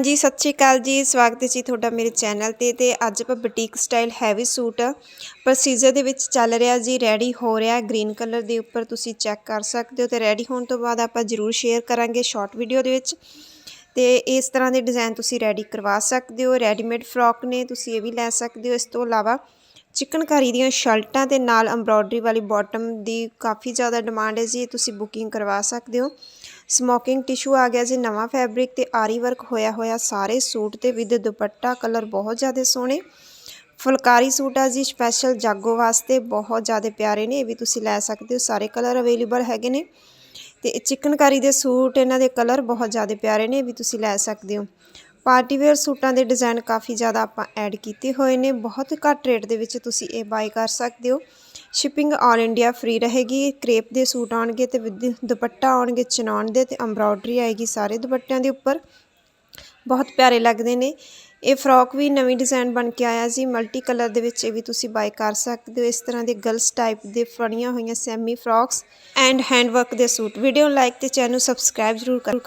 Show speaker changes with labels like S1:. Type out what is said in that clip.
S1: ਹਾਂਜੀ, ਸਤਿ ਸ਼੍ਰੀ ਅਕਾਲ ਜੀ। ਸਵਾਗਤ ਹੈ ਜੀ ਤੁਹਾਡਾ ਮੇਰੇ ਚੈਨਲ ਤੇ ਤੇ ਅੱਜ ਆਪਾਂ boutique style heavy suit procedure ਦੇ ਵਿੱਚ ਚੱਲ ਰਿਹਾ ਜੀ ਰੈਡੀ ਹੋ ਰਿਹਾ ਗ੍ਰੀਨ ਕਲਰ ਦੇ ਉੱਪਰ ਤੁਸੀਂ ਚੈੱਕ ਕਰ ਸਕਦੇ ਹੋ ਤੇ ਰੈਡੀ ਹੋਣ ਤੋਂ ਬਾਅਦ ਆਪਾਂ ਜ਼ਰੂਰ ਸ਼ੇਅਰ ਕਰਾਂਗੇ ਸ਼ਾਰਟ ਵੀਡੀਓ ਦੇ ਵਿੱਚ ਤੇ ਇਸ ਤਰ੍ਹਾਂ ਦੇ ਡਿਜ਼ਾਈਨ ਤੁਸੀਂ ਰੈਡੀ ਕਰਵਾ ਸਕਦੇ ਹੋ। ਰੈਡੀਮੇਡ ਫਰੋਕ ਨੇ, ਤੁਸੀਂ ਇਹ ਵੀ ਲੈ ਸਕਦੇ ਹੋ। ਇਸ ਤੋਂ ਇਲਾਵਾ ਚਿਕਨਕਾਰੀ ਦੀਆਂ ਸ਼ਰਟਾਂ ਤੇ ਨਾਲ ਐਮਬ੍ਰੋਇਡਰੀ ਵਾਲੀ ਬਾਟਮ ਦੀ ਕਾਫੀ ਜ਼ਿਆਦਾ ਡਿਮਾਂਡ ਹੈ ਜੀ ਇਹ ਤੁਸੀਂ ਬੁਕਿੰਗ ਕਰਵਾ ਸਕਦੇ ਹੋ। ਸਮੋਕਿੰਗ ਟਿਸ਼ੂ ਆ ਗਿਆ ਜੀ, ਨਵਾਂ ਫੈਬਰਿਕ ਤੇ ਆਰੀ ਵਰਕ ਹੋਇਆ ਹੋਇਆ, ਸਾਰੇ ਸੂਟ ਤੇ ਵਿਦ ਦੁਪੱਟਾ ਕਲਰ ਬਹੁਤ ਜ਼ਿਆਦਾ ਸੋਹਣੇ। ਫੁਲਕਾਰੀ ਸੂਟ ਆ ਜੀ ਸਪੈਸ਼ਲ ਜਾਗੋ ਵਾਸਤੇ ਬਹੁਤ ਜ਼ਿਆਦਾ ਪਿਆਰੇ ਨੇ, ਇਹ ਵੀ ਤੁਸੀਂ ਲੈ ਸਕਦੇ ਹੋ, ਸਾਰੇ ਕਲਰ ਅਵੇਲੇਬਲ ਹੈਗੇ ਨੇ। ਤੇ ਚਿਕਨਕਾਰੀ ਦੇ ਸੂਟ, ਇਹਨਾਂ ਦੇ ਕਲਰ ਬਹੁਤ ਜ਼ਿਆਦਾ ਪਿਆਰੇ ਨੇ, ਇਹ ਵੀ ਤੁਸੀਂ ਲੈ ਸਕਦੇ ਹੋ। ਪਾਰਟੀ ਵੇਅਰ ਸੂਟਾਂ ਦੇ ਡਿਜ਼ਾਈਨ ਕਾਫੀ ਜ਼ਿਆਦਾ ਆਪਾਂ ਐਡ ਕੀਤੇ ਹੋਏ ਨੇ। ਬਹੁਤ ਘੱਟ ਰੇਟ ਦੇ ਵਿੱਚ ਤੁਸੀਂ ਇਹ ਬਾਈ ਕਰ ਸਕਦੇ ਹੋ। ਸ਼ਿਪਿੰਗ ਆਲ ਇੰਡੀਆ ਫ੍ਰੀ ਰਹੇਗੀ। ਕ੍ਰੇਪ ਦੇ ਸੂਟ ਆਉਣਗੇ ਤੇ ਵਿਦ ਦੁਪੱਟਾ ਆਉਣਗੇ ਚਨੌਨ ਦੇ ਤੇ ਐਮਬ੍ਰੋਇਡਰੀ ਆਏਗੀ ਸਾਰੇ ਦੁਪੱਟਿਆਂ ਦੇ ਉੱਪਰ। ਬਹੁਤ ਪਿਆਰੇ ਲੱਗਦੇ ਨੇ। ਇਹ ਫਰੋਕ ਵੀ ਨਵੀਂ ਡਿਜ਼ਾਈਨ ਬਣ ਕੇ ਆਇਆ ਜੀ। ਮਲਟੀ ਕਲਰ ਦੇ ਵਿੱਚ ਇਹ ਵੀ ਤੁਸੀਂ ਬਾਈ ਕਰ ਸਕਦੇ ਹੋ। ਇਸ ਤਰ੍ਹਾਂ ਦੇ ਗਰਲਸ ਟਾਈਪ ਦੇ ਫੜੀਆਂ ਹੋਈਆਂ ਸੈਮੀ ਫਰੋਕਸ ਐਂਡ ਹੈਂਡਵਰਕ ਦੇ ਸੂਟ। ਵੀਡੀਓ ਲਾਈਕ ਤੇ ਚੈਨਲ ਸਬਸਕ੍ਰਾਈਬ ਜ਼ਰੂਰ ਕਰੋ